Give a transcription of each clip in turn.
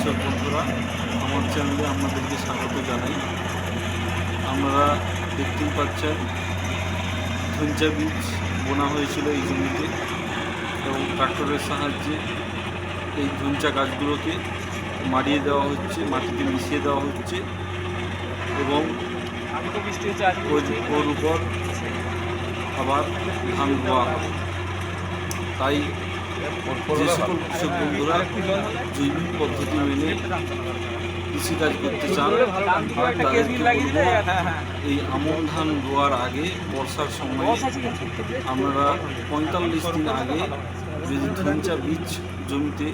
কৃষক বন্ধুরা, আমার চ্যানেলে আপনাদেরকে স্বাগত জানাই। আমরা দেখতেই পাচ্ছেন ধঞ্চা বীজ বোনা হয়েছিল এই জমিতে এবং ট্রাক্টরের সাহায্যে এই ধঞ্চা গাছগুলোকে মারিয়ে দেওয়া হচ্ছে, মাটিতে মিশিয়ে দেওয়া হচ্ছে এবং ওর উপর আবার ধান রোয়া হবে তাই যে সকল কৃষক বন্ধুরা জৈবিক পদ্ধতি মেনে কৃষিকাজ করতে চান এই আমন ধান রোয়ার আগে বর্ষার সময় আমরা পঁয়তাল্লিশ দিন আগে যদি ধুঞ্চা বীজ জমিতে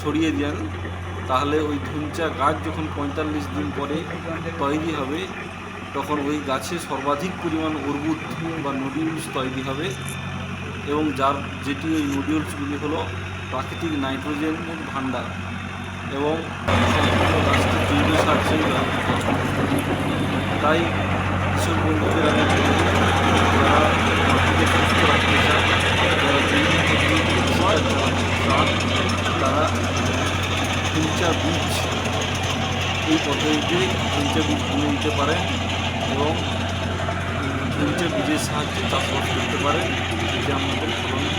ছড়িয়ে দেন, তাহলে ওই ধুঞ্চা গাছ যখন পঁয়তাল্লিশ দিন পরে তৈরি হবে, তখন ওই গাছে সর্বাধিক পরিমাণ অর্বুদ বা নডিউলস তৈরি হবে। এবং যার যেটি ওই নডিউলসগুলি হলো প্রাকৃতিক নাইট্রোজেনের ভাণ্ডার এবং জৈব সার তাই কৃষক বন্ধুদের আমি যারা তারা ফুলচা বীজ এই পদ্ধতিতে ফুলচা বীজ বুনে নিতে পারেন এবং ফুলচা বীজের সাহায্যে চাষবাস করতে পারেন। camları kullanıp